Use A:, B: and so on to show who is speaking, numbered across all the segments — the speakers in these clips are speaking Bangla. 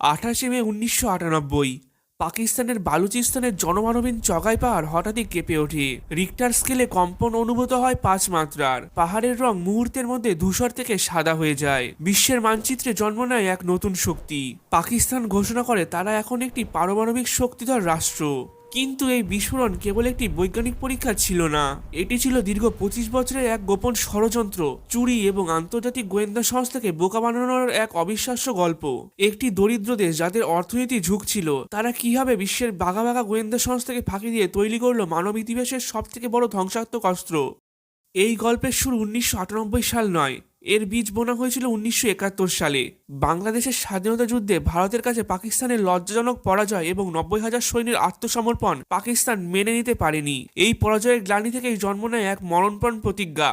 A: আঠাশে মে উনিশশো আটানব্বই। পাকিস্তানের বালুচিস্তানের জনমানবীন চগাই পাহাড় হঠাৎই কেঁপে ওঠে। রিক্টার স্কেলে কম্পন অনুভূত হয় পাঁচ মাত্রার। পাহাড়ের রং মুহূর্তের মধ্যে ধূসর থেকে সাদা হয়ে যায়। বিশ্বের মানচিত্রে জন্ম নেয় এক নতুন শক্তি। পাকিস্তান ঘোষণা করে তারা এখন একটি পারমাণবিক শক্তিধর রাষ্ট্র। কিন্তু এই বিস্ফোরণ কেবল একটি বৈজ্ঞানিক পরীক্ষা ছিল না। এটি ছিল দীর্ঘ পঁচিশ বছরের এক গোপন ষড়যন্ত্র, চুরি এবং আন্তর্জাতিক গোয়েন্দা সংস্থাকে বোকা বানানোর এক অবিশ্বাস্য গল্প। একটি দরিদ্র দেশ যাদের অর্থনীতি ঝুঁকছিল তারা কীভাবে বিশ্বের বাঘা বাঘা গোয়েন্দা সংস্থাকে ফাঁকি দিয়ে তৈরি করল মানব ইতিহাসের সবথেকে বড় ধ্বংসাত্মক অস্ত্র? এই গল্পের শুরু উনিশশো আটানব্বই সাল নয় এর বীজ বোনা হয়েছিল উনিশশো একাত্তর সালে। বাংলাদেশের স্বাধীনতা যুদ্ধে ভারতের কাছে পাকিস্তানের লজ্জাজনক পরাজয় এবং নব্বই হাজার সৈন্যের আত্মসমর্পণ পাকিস্তান মেনে নিতে পারেনি। এই পরাজয়ের গ্লানি থেকেই জন্ম নেয় এক মরণপণ প্রতিজ্ঞা।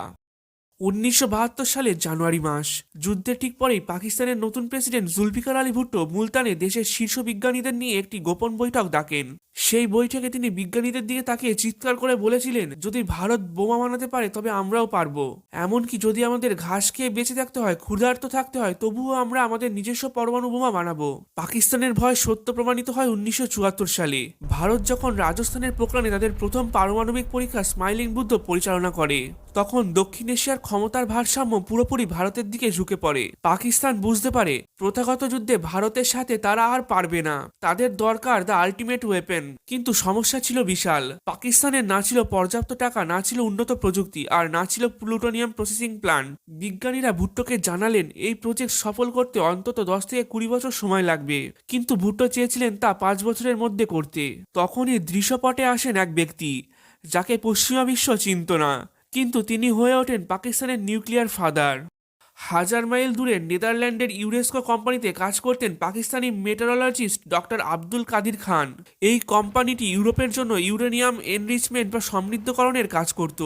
A: উনিশশো বাহাত্তর সালের জানুয়ারি মাস। যুদ্ধের ঠিক পরেই পাকিস্তানের নতুন প্রেসিডেন্ট জুলফিকার আলী ভুট্টো মুলতানে দেশের শীর্ষ বিজ্ঞানীদের নিয়ে একটি গোপন বৈঠক ডাকেন। সেই বৈঠকে তিনি বিজ্ঞানীদের দিকে তাকিয়ে চিৎকার করে বলেছিলেন, যদি ভারত বোমা বানাতে পারে, তবে আমরাও পারব। এমনকি যদি আমাদের ঘাস খেয়ে বেঁচে থাকতে হয়, ক্ষুধার্ত থাকতে হয়, তবুও আমরা আমাদের নিজস্ব পরমাণু বোমা বানাবো। পাকিস্তানের ভয় সত্য প্রমাণিত হয় উনিশশো চুয়াত্তর সালে। ভারত যখন রাজস্থানের পোকরানে তাদের প্রথম পারমাণবিক পরীক্ষা স্মাইলিং বুদ্ধ পরিচালনা করে। তখন দক্ষিণ এশিয়ার ক্ষমতার ভারসাম্য পুরোপুরি ভারতের দিকে ঝুঁকে পড়ে। পাকিস্তান বুঝতে পারে, প্রথাগত যুদ্ধে ভারতের সাথে তারা আর পারবে না। তাদের দরকার দ্য আলটিমেট ওয়েপেন। কিন্তু সমস্যা ছিল বিশাল। পাকিস্তানের না ছিল পর্যাপ্ত টাকা, না ছিল উন্নত প্রযুক্তি, আর না ছিল প্লুটোনিয়াম প্রসেসিং প্ল্যান্ট বিজ্ঞানীরা ভুট্টোকে জানালেন, এই প্রজেক্ট সফল করতে অন্তত দশ থেকে কুড়ি বছর সময় লাগবে। কিন্তু ভুট্টো চেয়েছিলেন তা পাঁচ বছরের মধ্যে করতে। তখনই দৃশ্যপটে আসেন এক ব্যক্তি, যাকে পশ্চিমা বিশ্ব চিনত না। কিন্তু তিনি হয়ে ওঠেন পাকিস্তানের নিউক্লিয়ার ফাদার। হাজার মাইল দূরে নেদারল্যান্ডের ইউনেস্কো কোম্পানিতে কাজ করতেন পাকিস্তানি মেটারোলজিস্ট ডক্টর আব্দুল কাদির খান। এই কোম্পানিটি ইউরোপের জন্য ইউরেনিয়াম এনরিচমেন্ট বা সমৃদ্ধকরণের কাজ করত।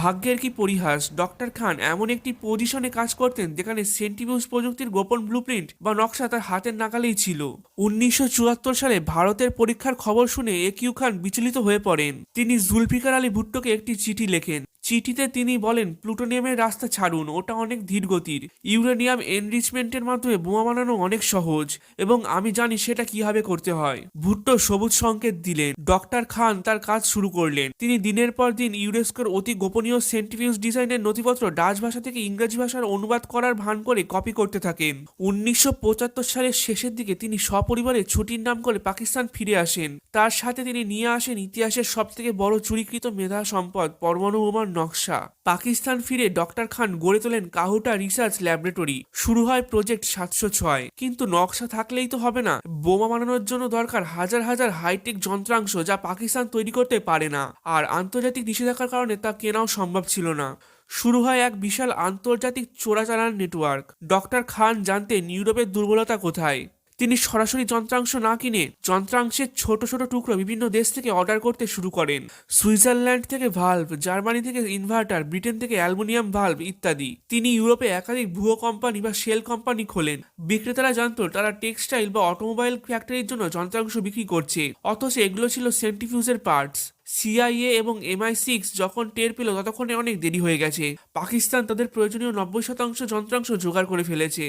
A: ভাগ্যের কি পরিহাস? ডক্টর খান এমন একটি পজিশনে কাজ করতেন যেখানে সেন্টিমিউস প্রযুক্তির গোপন ব্লুপ্রিন্ট বা নকশা তার হাতের নাগালেই ছিল। উনিশশো চুয়াত্তর সালে ভারতের পরীক্ষার খবর শুনে একিউ খান বিচলিত হয়ে পড়েন। তিনি জুলফিকার আলী ভুট্টোকে একটি চিঠি লেখেন। চিঠিতে তিনি বলেন, প্লুটোনিয়ামের রাস্তা ছাড়ুন, ওটা অনেক ধীরগতির। ইউরেনিয়াম এনরিচমেন্টের মাধ্যমে বোমা বানানো অনেক সহজ এবং আমি জানি সেটা কীভাবে করতে হয়। ভুট্টো সবুজ সংকেত দিলেন। ডক্টর খান তার কাজ শুরু করলেন। তিনি দিনের পর দিন ইউনেস্কোর অতি গোপনীয় সেন্টিফিউজ ডিজাইনের নথিপত্র ডাচ ভাষা থেকে ইংরেজি ভাষার অনুবাদ করার ভান করে কপি করতে থাকেন। উনিশশো পঁচাত্তর সালের শেষের দিকে তিনি সপরিবারে ছুটির নাম করে পাকিস্তান ফিরে আসেন। তার সাথে তিনি নিয়ে আসেন ইতিহাসের সব থেকে বড় চুরিকৃত মেধা সম্পদ, পরমাণু বোমার নকশা। পাকিস্তান ফিরে ডক্টর খান গড়ে তোলেন কাহুটা রিসার্চ ল্যাবরেটরি। শুরু হয় প্রজেক্ট সাতশো ছয়। কিন্তু নকশা থাকলেই তো হবে না। বোমা বানানোর জন্য দরকার হাজার হাজার হাইটেক যন্ত্রাংশ যা পাকিস্তান তৈরি করতে পারে না। আর আন্তর্জাতিক নিষেধাজ্ঞার কারণে তা কেনাও সম্ভব ছিল না। শুরু হয় এক বিশাল আন্তর্জাতিক চোরাচালান নেটওয়ার্ক। ডক্টর খান জানতেন ইউরোপের দুর্বলতা কোথায়। তিনি সরাসরি যন্ত্রাংশ না কিনে যন্ত্রাংশের ছোট ছোট টুকরো বিভিন্ন দেশ থেকে অর্ডার করতে শুরু করেন। সুইজারল্যান্ড থেকে ভাল্ভ জার্মানি থেকে ইনভার্টার, ব্রিটেন থেকে অ্যালুমিনিয়াম ভাল্ভ ইত্যাদি। তিনি ইউরোপে একাধিক ভুয়ো কোম্পানি বা শেল কোম্পানি খোলেন। বিক্রেতারা জানতো, তারা টেক্সটাইল বা অটোমোবাইল ফ্যাক্টরির জন্য যন্ত্রাংশ বিক্রি করছে। অথচ এগুলো ছিল সেন্টিফিউজের পার্টস। সিআইএ এবং এমআই সিক্স যখন টের পেল, ততক্ষণে অনেক দেরি হয়ে গেছে। পাকিস্তান তাদের প্রয়োজনীয় নব্বই শতাংশ যন্ত্রাংশ জোগাড় করে ফেলেছে।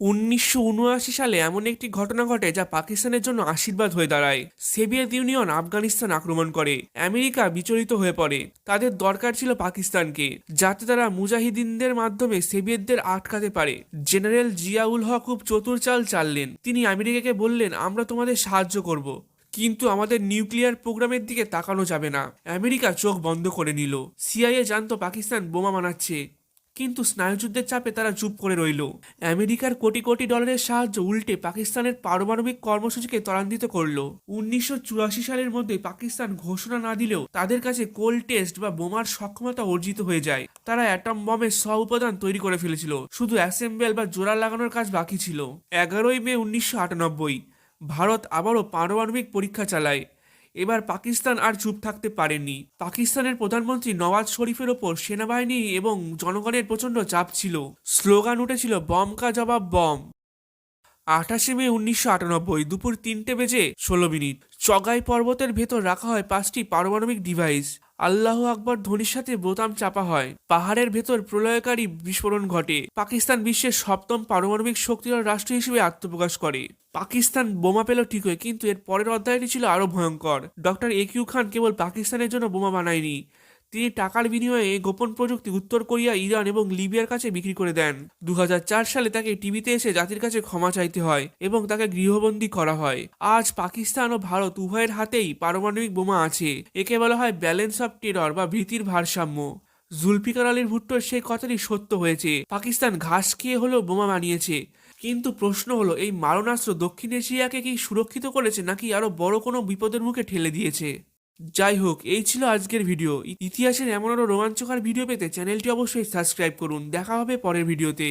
A: উনিশশো উনআশি সালে এমন একটি ঘটনা ঘটে যা পাকিস্তানের জন্য আশীর্বাদ হয়ে দাঁড়ায়। সোভিয়েত ইউনিয়ন আফগানিস্তান আক্রমণ করে। আমেরিকা বিচলিত হয়ে পড়ে। তাদের দরকার ছিল পাকিস্তানকে, যাতে তারা মুজাহিদিনদের মাধ্যমে সোভিয়েতদের আটকাতে পারে। জেনারেল জিয়াউল হক খুব চতুর চাল চাললেন। তিনি আমেরিকাকে বললেন, আমরা তোমাদের সাহায্য করব। কিন্তু আমাদের নিউক্লিয়ার প্রোগ্রামের দিকে তাকানো যাবে না। আমেরিকা চোখ বন্ধ করে নিল। সিআইএ জানতো পাকিস্তান বোমা বানাচ্ছে। কিন্তু স্নায়ুযুদ্ধের চাপে তারা চুপ করে রইল। আমেরিকার কোটি কোটি ডলারের সাহায্য উল্টে পাকিস্তানের পারমাণবিক কর্মসূচিকে ত্বরান্বিত করল। উনিশশো সালের মধ্যে পাকিস্তান ঘোষণা না দিলেও তাদের কাছে কোল্ড টেস্ট বা বোমার সক্ষমতা অর্জিত হয়ে যায়। তারা অ্যাটম বমের সব উপাদান তৈরি করে ফেলেছিল। শুধু অ্যাসেম্বল বা জোড়া লাগানোর কাজ বাকি ছিল। এগারোই মে উনিশশো আটানব্বই, ভারত আবারও পারমাণবিক পরীক্ষা চালায়। এবার পাকিস্তান আর চুপ থাকতে পারেনি পাকিস্তানের প্রধানমন্ত্রী নওয়াজ শরীফের ওপর সেনাবাহিনী এবং জনগণের প্রচণ্ড চাপ ছিল। স্লোগান উঠেছিল, বম কা জবাব, বম। আঠাশে মে উনিশশো আটানব্বই, দুপুর তিনটে বেজে ষোলো মিনিট। চগাই পর্বতের ভেতর রাখা হয় পাঁচটি পারমাণবিক ডিভাইস। আল্লাহ আকবর ধ্বনির সাথে বোতাম চাপা হয়। পাহাড়ের ভেতর প্রলয়কারী বিস্ফোরণ ঘটে। পাকিস্তান বিশ্বের সপ্তম পারমাণবিক শক্তিধর রাষ্ট্র হিসেবে আত্মপ্রকাশ করে। পাকিস্তান বোমা পেল ঠিকই, কিন্তু এর পরের অধ্যায়টি ছিল আরও ভয়ঙ্কর। ডক্টর এ কিউ খান কেবল পাকিস্তানের জন্য বোমা বানায়নি। তিনি টাকার বিনিময়ে গোপন প্রযুক্তি উত্তর কোরিয়া, ইরান এবং লিবিয়ার কাছে বিক্রি করে দেন। দু হাজার চার সালে তাকে টিভিতে এসে জাতির কাছে ক্ষমা চাইতে হয় এবং তাকে গৃহবন্দী করা হয়। আজ পাকিস্তান ও ভারত উভয়ের হাতেই পারমাণবিক বোমা আছে। একে বলা হয় ব্যালেন্স অফ টেরর বা ভীতির ভারসাম্য। জুলফিকার আলীর ভুট্টোর সেই কথাটি সত্য হয়েছে। পাকিস্তান ঘাস খেয়ে হলেও বোমা বানিয়েছে। কিন্তু প্রশ্ন হলো, এই মারণাস্ত্র দক্ষিণ এশিয়াকে কি সুরক্ষিত করেছে নাকি আরও বড় কোনো বিপদের মুখে ঠেলে দিয়েছে? যাই হোক, এই ছিল আজকের ভিডিও। ইতিহাসের এমন আরও রোমাঞ্চকর ভিডিও পেতে চ্যানেলটি অবশ্যই সাবস্ক্রাইব করুন। দেখা হবে পরের ভিডিওতে।